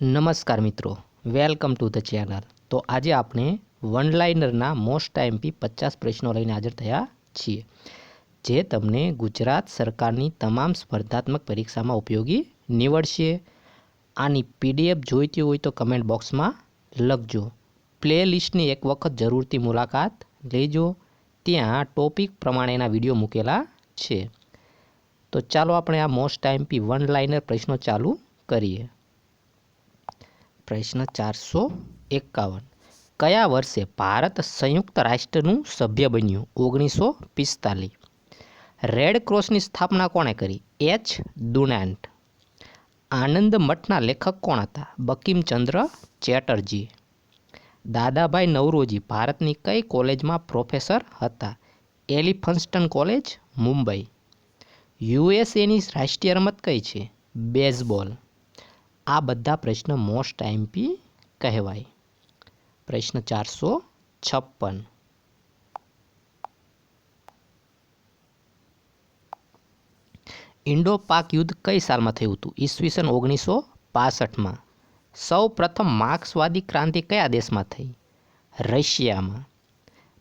નમસ્કાર મિત્રો, welcome to the channel. તો આજે આપણે વન લાઇનરના મોસ્ટ ટાઈમપી પચાસ પ્રશ્નો લઈને હાજર થયા છીએ, જે તમને ગુજરાત સરકારની તમામ સ્પર્ધાત્મક પરીક્ષામાં ઉપયોગી નીવડશે. આની પીડીએફ જોઈતી હોય તો કમેન્ટ બોક્સમાં લખજો. પ્લે લિસ્ટની એક વખત જરૂરથી મુલાકાત લેજો. ત્યાં ટોપિક પ્રમાણેના વીડિયો મૂકેલા છે. તો ચાલો આપણે આ મોસ્ટ ટાઈમપી વન લાઇનર પ્રશ્નો ચાલુ કરીએ. પ્રશ્ન ચારસો એકાવન. કયા વર્ષે ભારત સંયુક્ત રાષ્ટ્રનું સભ્ય બન્યું? ઓગણીસો પિસ્તાલીસ. રેડ ક્રોસની સ્થાપના કોણે કરી? એચ. દુનાન્ટ આનંદ મઠના લેખક કોણ હતા? બકીમચંદ્ર ચેટર્જી. દાદાભાઈ નવરોજી ભારતની કઈ કોલેજમાં પ્રોફેસર હતા? એલિફન્સ્ટન કોલેજ, મુંબઈ. યુએસએની રાષ્ટ્રીય રમત કઈ છે? બેઝબોલ. આ બધા પ્રશ્ન મોસ્ટ આઈએમપી કહેવાય. પ્રશ્ન ચારસો છપ્પન. ઇન્ડો પાક યુદ્ધ કઈ સાલમાં થયું હતું? ઈસવીસન ઓગણીસો પાસઠમાં. સૌ પ્રથમ માર્ક્સવાદી ક્રાંતિ કયા દેશમાં થઈ? રશિયામાં.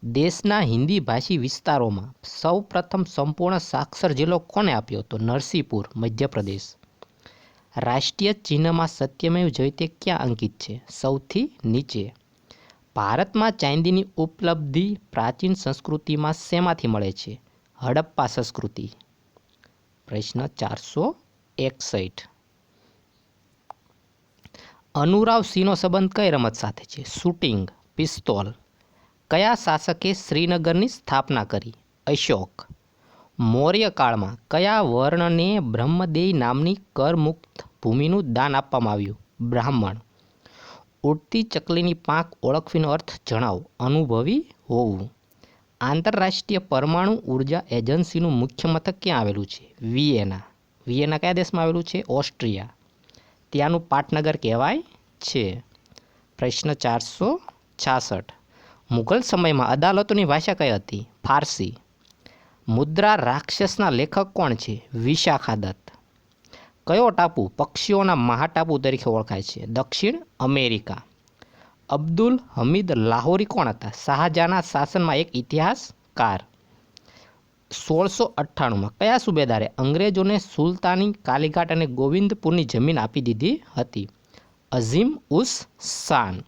દેશના હિન્દી ભાષી વિસ્તારોમાં. સૌ પ્રથમ સંપૂર્ણ સાક્ષર જિલ્લો કોને આપ્યો હતો? નરસિંહપુર, મધ્યપ્રદેશ. રાષ્ટ્રીય ચિહ્નમાં સત્યમેવ જયતે ક્યાં અંકિત છે? સૌથી નીચે. ભારતમાં ચાંદીની ઉપલબ્ધિ પ્રાચીન સંસ્કૃતિમાં શેમાંથી મળે છે? હડપ્પા સંસ્કૃતિ. પ્રશ્ન ચારસો એકસઠ. અનુરાવ સિંહનો સંબંધ કઈ રમત સાથે છે? શૂટિંગ, પિસ્તોલ. કયા શાસકે શ્રીનગરની સ્થાપના કરી? અશોક. મૌર્ય કાળમાં કયા વર્ણને બ્રહ્મદેય નામની કરમુક્ત ભૂમિનું દાન આપવામાં આવ્યું. બ્રાહ્મણ. ઉડતી ચકલીની પાંખ ઓળખવીનો અર્થ જણાવો. અનુભવી હોવું. આંતરરાષ્ટ્રીય પરમાણુ ઊર્જા એજન્સીનું મુખ્ય મથક ક્યાં આવેલું છે? વિયેના. વિયેના કયા દેશમાં આવેલું છે? ઓસ્ટ્રિયા. ત્યાંનું પાટનગર કહેવાય છે. પ્રશ્ન ચારસો છાસઠ. મુઘલ સમયમાં અદાલતોની ભાષા કઈ હતી? ફારસી. મુદ્રા રાક્ષસના લેખક કોણ છે? વિશાખા દત્ત કયો ટાપુ પક્ષીઓના મહાટાપુ તરીકે ઓળખાય છે? દક્ષિણ અમેરિકા. અબ્દુલ હમીદ લાહોરી કોણ હતા? શાહજહાના શાસનમાં એક ઇતિહાસકાર. સોળસો અઠ્ઠાણુંમાં કયા સુબેદારે અંગ્રેજોને સુલતાની કાલીઘાટ અને ગોવિંદપુરની જમીન આપી દીધી હતી? અઝીમ ઉસ શાન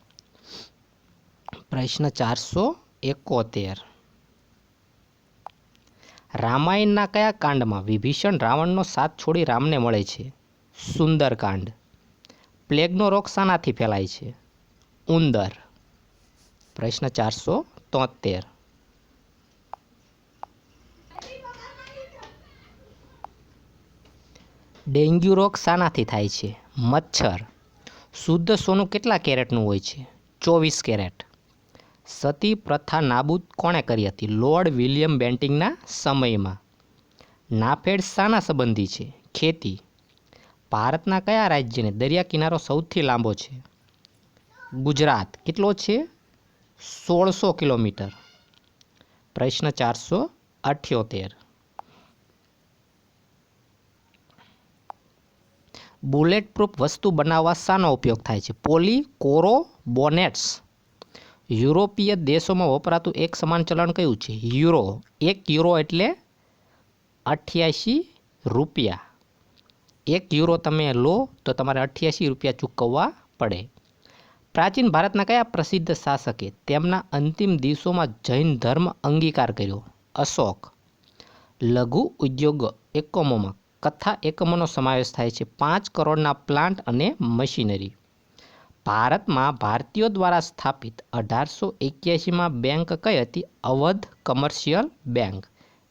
પ્રશ્ન ચારસો એકોતેર. રામાયણના કયા કાંડમાં વિભીષણ રાવણનો સાથ છોડી રામને મળે છે? સુંદરકાંડ પ્લેગનો રોગ શાનાથી ફેલાય છે. ઉંદર. પ્રશ્ન ચારસો તોતેર. ડેન્ગ્યુ રોગ શાનાથી થાય છે. મચ્છર. શુદ્ધ સોનું કેટલા કેરેટનું હોય છે? ચોવીસ કેરેટ. સતી પ્રથા નાબૂદ કોણે કરી હતી? લોર્ડ વિલિયમ બેન્ટિંગના સમયમાં. નાફેડ શાના સંબંધી છે? ખેતી. ભારતના કયા રાજ્યને દરિયા કિનારો સૌથી લાંબો છે? ગુજરાત. કેટલો છે? સોળસો કિલોમીટર. પ્રશ્ન ચારસો અઠ્યોતેર. બુલેટ પ્રૂફ વસ્તુ બનાવવા શાનો ઉપયોગ થાય છે? પોલી કોરો બોનેટ્સ યુરોપીય દેશોમાં વપરાતું એક સમાન ચલણ કયું છે? યુરો. એક યુરો એટલે અઠ્યાસી રૂપિયા. એક યુરો તમે લો તો તમારે અઠ્યાસી રૂપિયા ચૂકવવા પડે. પ્રાચીન ભારતના કયા પ્રસિદ્ધ શાસકે તેમના અંતિમ દિવસોમાં જૈન ધર્મ અંગીકાર કર્યો? અશોક. લઘુ ઉદ્યોગ એકમોમાં કથા એકમોનો સમાવેશ થાય છે. પાંચ કરોડના પ્લાન્ટ અને મશીનરી. ભારતમાં ભારતીયો દ્વારા સ્થાપિત અઢારસો એક્યાસીમાં બેંક કઈ હતી? અવધ કમર્શિયલ બેંક,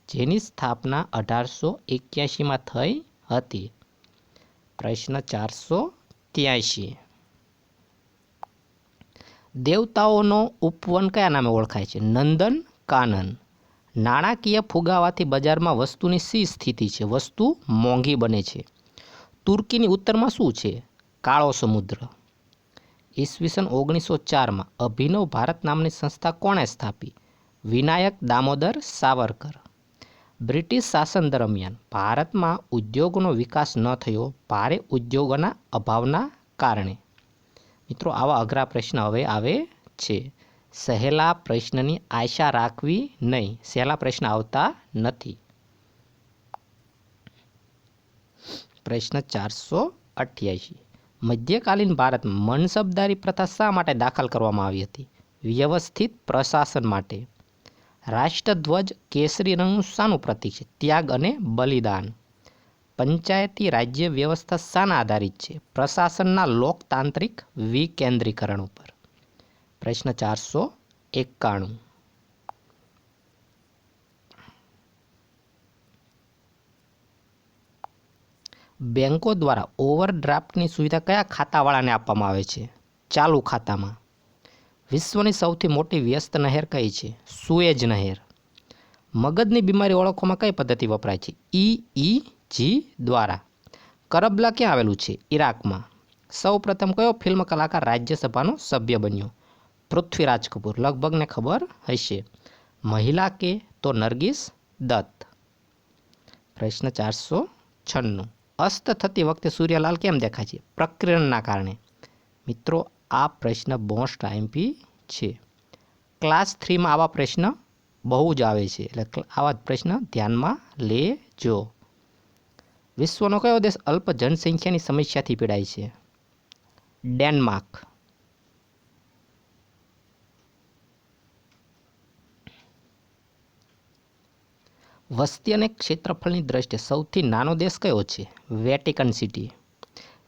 જેની સ્થાપના અઢારસો એક્યાસીમાં થઈ હતી. પ્રશ્ન ચારસો ત્યાંશી. દેવતાઓનો ઉપવન કયા નામે ઓળખાય છે? નંદન કાનન. નાણાકીય ફુગાવાથી બજારમાં વસ્તુની સી સ્થિતિ છે? વસ્તુ મોંઘી બને છે. તુર્કીની ઉત્તરમાં શું છે? કાળો સમુદ્ર. ઈસવીસન ઓગણીસો ચારમાં અભિનવ ભારત નામની સંસ્થા કોણે સ્થાપી? વિનાયક દામોદર સાવરકર. બ્રિટિશ શાસન દરમિયાન ભારતમાં ઉદ્યોગોનો વિકાસ ન થયો, ભારે ઉદ્યોગોના અભાવના કારણે. મિત્રો, આવા અઘરા પ્રશ્ન હવે આવે છે. સહેલા પ્રશ્નની આશા રાખવી નહીં, સહેલા પ્રશ્ન આવતા નથી. પ્રશ્ન ચારસો અઠ્યાસી. મધ્યકાલીન ભારત મનસબદારી પ્રથા શા માટે દાખલ કરવામાં આવી હતી? વ્યવસ્થિત પ્રશાસન માટે. રાષ્ટ્રધ્વજ, કેસરી રંગનું શાનું પ્રતીક છે? ત્યાગ અને બલિદાન. પંચાયતી રાજ્ય વ્યવસ્થા શાના આધારિત છે? પ્રશાસનના લોકતાંત્રિક વિકેન્દ્રીકરણ ઉપર. પ્રશ્ન ચારસો એકાણું. બેંકો દ્વારા ઓવરડ્રાફ્ટની સુવિધા કયા ખાતાવાળાને આપવામાં આવે છે? ચાલુ ખાતામાં. વિશ્વની સૌથી મોટી વ્યસ્ત નહેર કઈ છે? સુએજ નહેર. મગજની બીમારી ઓળખવામાં કઈ પદ્ધતિ વપરાય છે? ઈ ઈ જી દ્વારા. કરબલા ક્યાં આવેલું છે? ઈરાકમાં સૌ પ્રથમ કયો ફિલ્મ કલાકાર રાજ્યસભાનો સભ્ય બન્યો? પૃથ્વીરાજ કપૂર. લગભગને ખબર હશે. મહિલા કે તો નરગીસ દત્ત? પ્રશ્ન ચારસો છન્નું. અસ્ત થતી વખતે સૂર્યલાલ કેમ દેખાય છે? પ્રકિરણના કારણે. મિત્રો, આ પ્રશ્ન મોસ્ટ આઈમ્પી છે. ક્લાસ થ્રીમાં આવા પ્રશ્ન બહુ જ આવે છે. એટલે આવા પ્રશ્ન ધ્યાનમાં લેજો. વિશ્વનો કયો દેશ અલ્પ જનસંખ્યાની સમસ્યાથી પીડાય છે? ડેનમાર્ક. વસ્તી અને ક્ષેત્રફળની દ્રષ્ટિએ સૌથી નાનો દેશ કયો છે? Vatican City.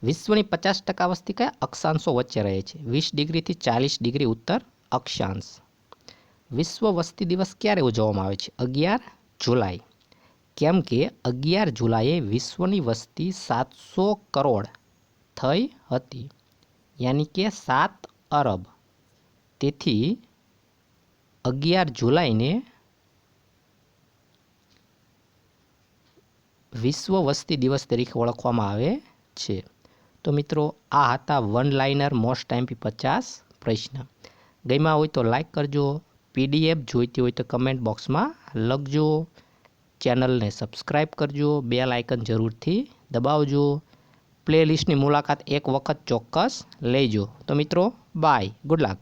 વિશ્વની પચાસ ટકા વસ્તી કયા અક્ષાંશો વચ્ચે રહે છે? વીસ ડિગ્રીથી ચાલીસ ડિગ્રી ઉત્તર અક્ષાંશ. વિશ્વ વસ્તી દિવસ ક્યારે ઉજવવામાં આવે છે? અગિયાર જુલાઈ. કેમ કે અગિયાર જુલાઈએ વિશ્વની વસ્તી સાતસો કરોડ થઈ હતી. યાની કે સાત અરબ. તેથી અગિયાર જુલાઈને વિશ્વ વસ્તી દિવસ તરીકે ઓળખવામાં આવે છે. તો મિત્રો, આ હતા વન લાઇનર મોસ્ટ ટાઈમપી પચાસ પ્રશ્ન. ગમ્યા હોય તો લાઇક કરજો પીડીએફ જોઈતી હોય તો કમેન્ટ બોક્સમાં લખજો, ચેનલને સબસ્ક્રાઈબ કરજો, બેલ આઇકન જરૂરથી દબાવજો, પ્લેલિસ્ટની મુલાકાત એક વખત ચોક્કસ લેજો. તો મિત્રો, બાય, ગુડ લક.